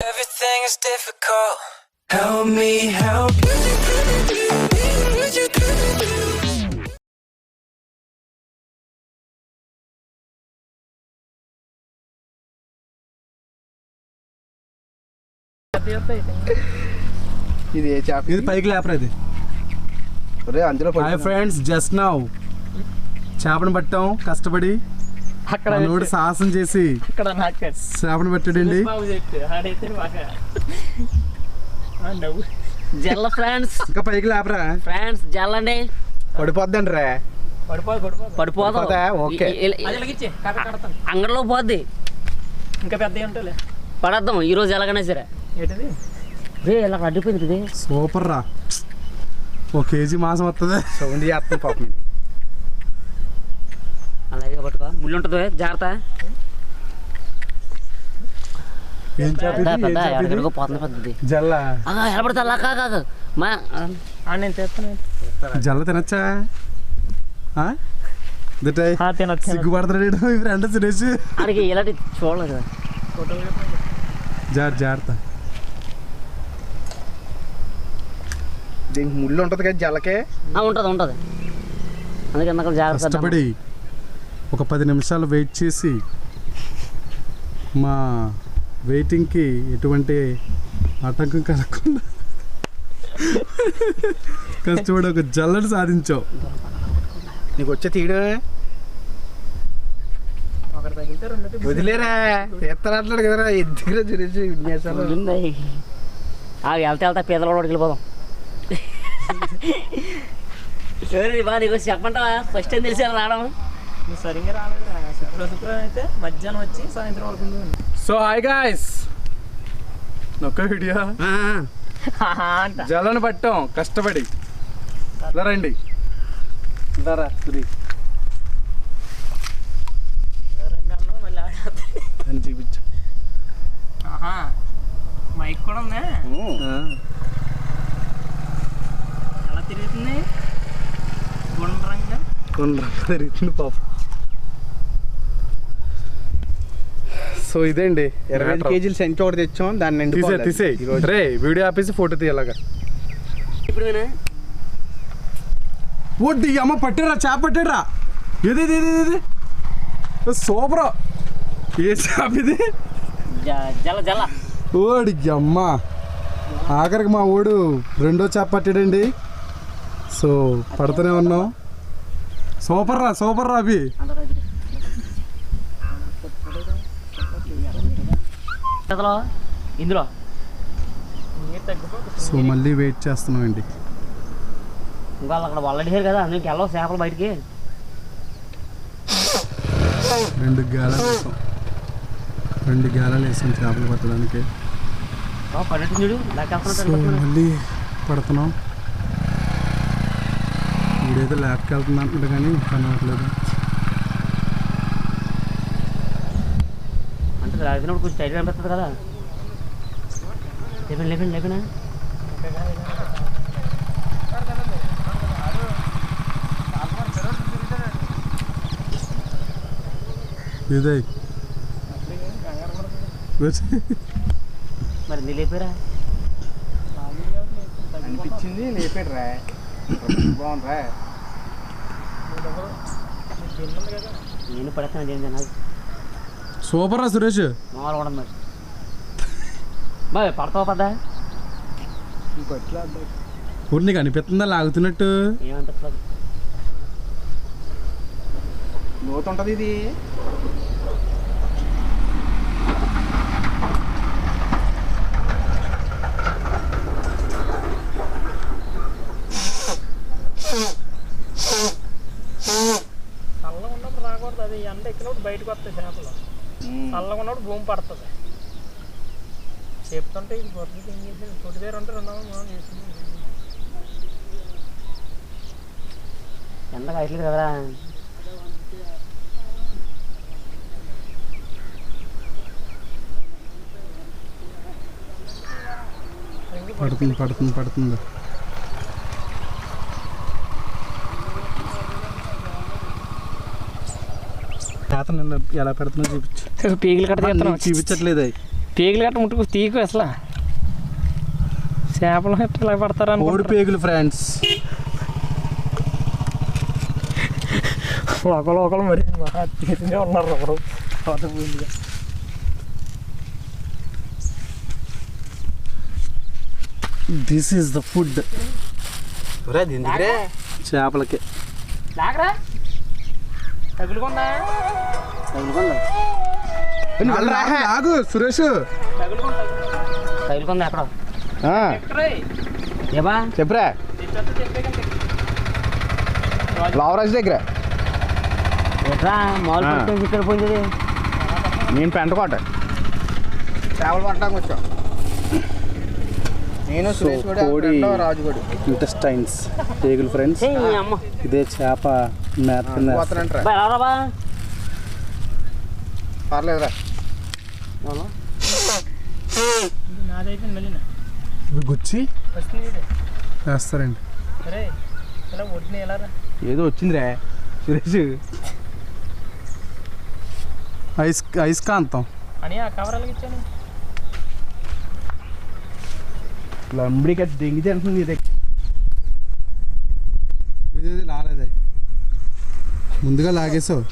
Everything is difficult. Help me help. you. ఇది ఏ చేప? ఇది పైకి లేపరా ఇది. ఒరే అందులో హాయ్ ఫ్రెండ్స్ జస్ట్ నౌ చేపను పట్టాం కష్టపడి. అక్కడ నోటి సాహసం చేసి అక్కడ నాకు. చేపను పట్టాడండి. జల్ల ఫ్రెండ్స్ ఇంకా పైకి లేపరా? ఫ్రెండ్స్ జల్లండి. పడిపోద్దండి రే. పడిపోదు ఓకే. అంగడిలో పోద్ది. ఇంకా పెద్ద ఏంటోలే పడద్దాం ఈ రోజు ఎలాగైనా సరే. ఏంటిది? రే ఇలా అడ్డిపోయింది ఇది సూపర్ రా. ఓ కేజీ మాసం వస్తుంది సౌండ్ చేస్తాం పాపం. ముళ్ళు ఉంటుంది జాగ్రత్త జల్ల. తినచ్చా? సిగ్గుపడతాడు మీ ఫ్రెండ్ సురేష్. ఆడికి ఇలాంటి చూడలేదు. జాగ్రత్త జాగ్రత్త. దీనికి ముళ్ళు ఉంటుంది కదా జలకే ఆ, ఉంటది ఉంటది. అందుకే అక్కడ జాగ్రత్త ఒక పది నిమిషాలు వెయిట్ చేసి మా వెయిటింగ్కి ఎటువంటి ఆటంకం కలగకుండా కష్టపడి ఒక జల్లడి సాధించావు. నీకు వచ్చే రెండు వదిలేరా? తీస్తారంటాడు కదరా. ఎద్దుగా చూసి విన్యాసాలు. ఆ వెళ్తా వెళ్తా పేదల వాడికి వెళ్ళిపోదాం ఎవరి బా నీకు చెప్పంటావా ఫస్ట్ టైం తెలిసి రావడం. నువ్వు సరిగ్గా రాలేదురా. శుక్రవారం శుక్రవారం అయితే మధ్యాహ్నం వచ్చి సాయంత్రం వరకు. సో హాయ్ గాయస్ నొక్క వీడియో. అంట. జల్లను పట్టాం. కష్టపడి. ఇలా రండి. ఇలా రా సురీ రెండు అన్నావు, మళ్ళీ ఆడేస్తావు. అని చూపించు. ఆహా మైక్ కూడా ఉందా? ఎలా తిరుగుతుంది? గుండ్రంగా తిరుగుతుంది పాప. సో ఇదేండి ఇరవై ఐదు కేజీలు సెంచు ఒకటి తెచ్చాం దాన్ని తీసే నిండుకోవాలి తీసే. రే వీడియో ఆపేసి ఫోటో తీయాలగా. ఇప్పుడు నేనా? వడ్డీ అమ్మ పట్టిరా చేప పట్టిరా. ఇది ఇది ఇది ఇది సూపర్. ఏ చేప ఇది? జ- జల జల. ఓడి అమ్మ. ఆఖరికి మా ఊడు రెండో చేప పట్టాడండి. సో పడుతూనే ఉన్నాం. సూపర్ రా సూపర్ రా అవి ఇందులో? సో మళ్ళీ వెయిట్ చేస్తున్నాం అండి ఇంకా వాళ్ళు అక్కడ వాళ్ళు అడిగారు కదా అందుకే వెళ్ళవు చేపలు బయటికి? రెండు గాలాలు వేసాం. రెండు గాలాలు వేసాం చేపలు పట్టడానికి. సో మళ్ళీ పడుతున్నాం. వీడేదో ల్యాబ్కి వెళ్తుంది అంటున్నాడు కానీ పని అవ్వట్లేదు అంటే రాగినప్పుడు కొంచెం టైట్ అనిపిస్తుంది కదా. లేపండి లేపండి లేపనా ఇదే. మరి నీ లేపారా? అనిపించింది లేపాడు రా బాగుందిరా. నేను పడతాను ఏంటి నాకు సూపర్ రా సురేష్. మామూలు కూడా మరి బాయ్ పడతావా ఊరు నీకు అనిపిస్తుందా లాగుతున్నట్టు? ఏమనిపిస్తుంది లోతు ఉంటుంది ఇది. చల్లగా ఉన్నప్పుడు రాకూడదు అది ఎండ ఎక్కినప్పుడు బయటకు వస్తాయి చేపలు. చల్లగా ఉన్నప్పుడు భూమి పడుతుంది. చెప్తుంటే ఇది పొద్దుకి ఏం చేసేది పొట్టి దగ్గర ఉంటే రెండు మనం చేసింది ఎండ కాయట్లేదు కదరా? పడుతుంది పడుతుంది పడుతుంది. తాత నన్ను ఎలా పెడుతున్నా చూపించు. పీగిలు కట్ట నీకు చూపించట్లేదు అవి పీకలు గట్ట ముట్టుకు తీకు అసలు. చేపలు ఎట్లా ఇలా పడతారు అనుకుంటారు. పేగులు ఫ్రెండ్స్ ఒకళ్ళు ఒకళ్ళు మరి తీరునే ఉన్నారు ఒకరు దిస్ ఈస్ ద ఫుడ్ చేపలకి. తగులుకుందా? ఆగు సురేష్. తగులుకుంది ఎక్కడ? ఏబా చెప్పరా. లావరాజ్ దగ్గర. నేను పెంటకోట చేపలు పట్టడానికి వచ్చాం. నేను సురేష్ కూడా ఇంటెస్టైన్స్ పేగులు ఫ్రెండ్స్. అమ్మ. ఇదే చేప మేత కింద పర్లేదురా. గుచ్చి. వేస్తారండి. ఏదో వచ్చిందిరా సురేష్. ఐస్ ఐస్కాంతం అని ఆ కవరాలకి ఇచ్చాను. లంబడికి దెంగి తింటుంది ఇది ఇది ఇది లాలేదే ముందుగా లాగేసావు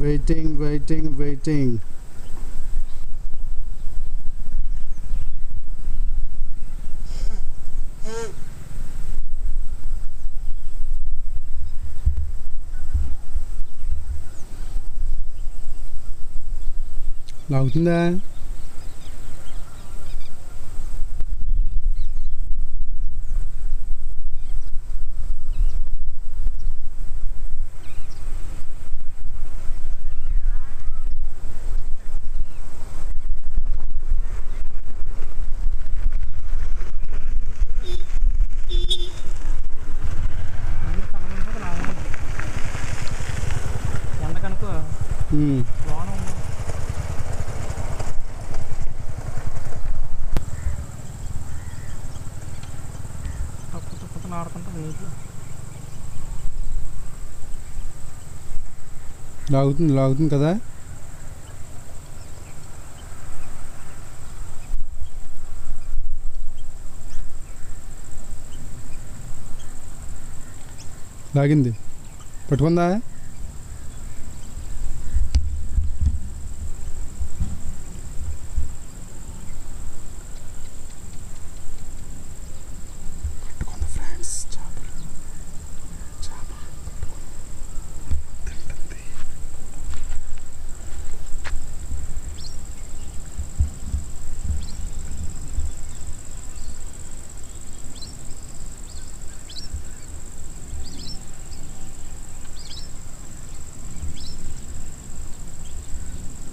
waiting waiting waiting. Lòng chúng ta. తప్పు తప్పుతున్న ఆడుతుంటారు లాగుతుంది లాగుతుంది కదా లాగింది పట్టుకుందా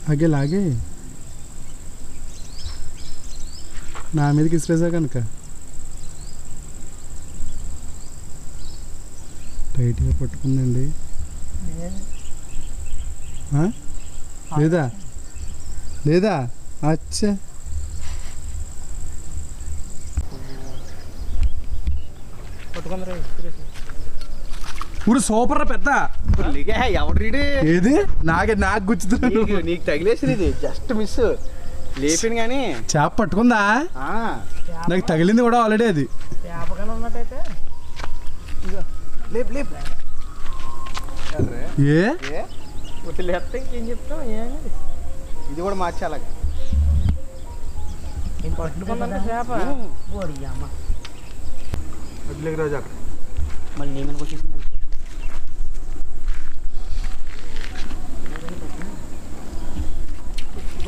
లాగే లాగే నా మీదకి ఇసిరేసా కనుక టైట్గా పట్టుకుందండి? లేదా లేదా అచ్చా ఊరు సూపర్ పెద్ద. ఎవడు రీడు? ఏది? నాకే నాకు గుచ్చుతున్నాను నీకు నీకు తగిలేసింది ఇది. జస్ట్ మిస్ లేపింది కానీ. చేప పట్టుకుందా? ఆ, నాకు తగిలింది కూడా ఆల్రెడీ అది. చేపగానే ఉన్నట్టయితే. లేపు లేపు. ఏ? ఇంకేం చెప్తాం ఇది కూడా మార్చి అలాగే నేను పట్టుకుందంటే చేప? వదిలేకి రోజు అక్కడ. మళ్ళీ నీ మీదకి వచ్చేసింది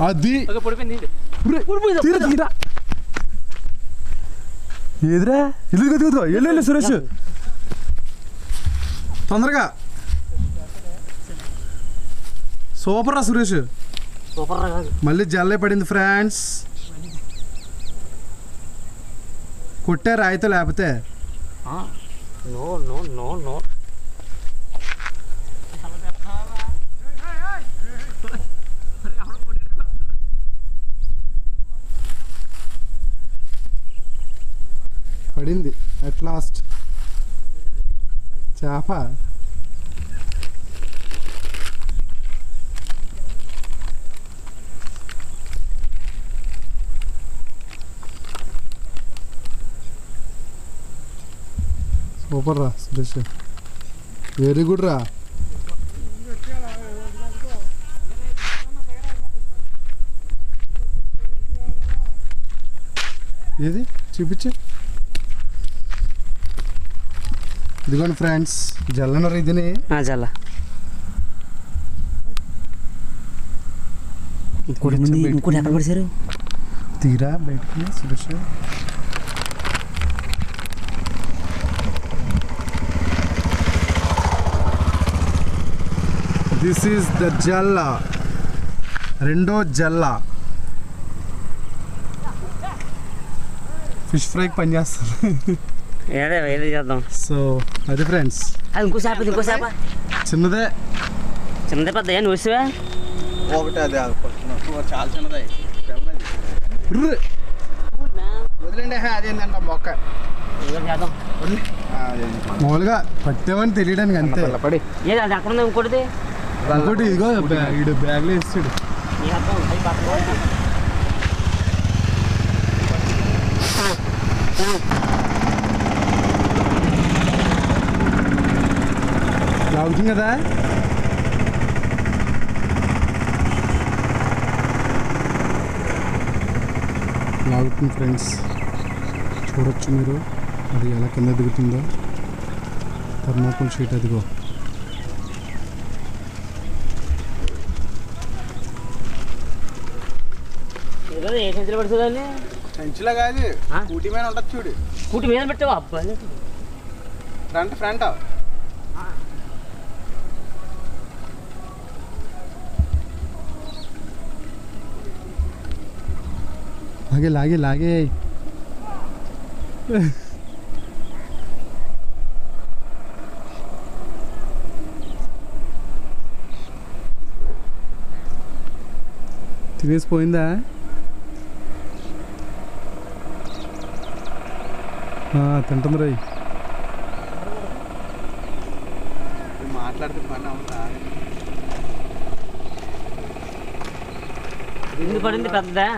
అది. ఏదిరా? ఇల్లు దిగుతా వెళ్ళు వెళ్ళు సురేష్. తొందరగా. సూపర్ రా సురేష్. సూపర్ రా కాదు. మళ్ళీ జల్లే పడింది ఫ్రెండ్స్. కొట్టే రాయితో లేకపోతే. No no no no. పడింది. అట్ లాస్ట్ చేప. సూపర్ రా సురేష్. వెరీ గుడ్ రా. ఏది? చూపించే. ఇదిగోండి ఫ్రెండ్స్ జల్లనరు ఇదిని. ఇంకోటి ఇంకోటి ఎక్కడ తీరా బయటికి సురేష్. దిస్ ఈస్ ద జల్లా. రెండో జల్లా. ఫిష్ ఫ్రైకి పనిచేస్తుంది ఏదే ఏదో చేద్దాం. సో అది ఫ్రెండ్స్ అది ఇంకో చేప ఇంకో చేప. చిన్నదే. చిన్నదే పెద్ద ఏ నువ్వువా ఒకటి అది చాలా చిన్నది. వదిలేండి అదేంటంట మొక్క. చేద్దాం. మామూలుగా పట్టామని తెలియడానికి అంతే. పడి ఏది అది అక్కడ ఉంది ఇంకోటిది? ఇంకోటి ఇదిగో ఈడు బ్యాగ్లో వేస్తాడు చేద్దాం? లాగుతుంది కదా లాగుతుంది ఫ్రెండ్స్ చూడొచ్చు మీరు అది ఎలా కింద దిగుతుందో థర్మోకోల్ షీట్ అదిగో ఏదో ఏ సంచులు పడుతుందండి సంచిలా కాదు. ఆ? ఊటి మీద ఉంటుంది చూడు. కూటి మీద పెట్టావా? అబ్బాయి ఫ్రంట్ ఫ్రంట్ లాగే లాగే లాగే తినేసిపోయిందా తింటుంది రై మాట్లాడితే పని అవుతా ఎందుకు పడింది పెద్దదా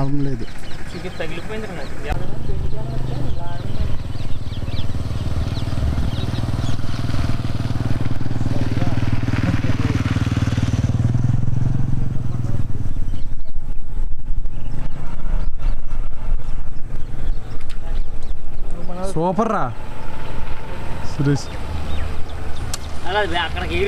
లాభం లేదు. సూపర్ రా. సురేష్. అలా అక్కడికి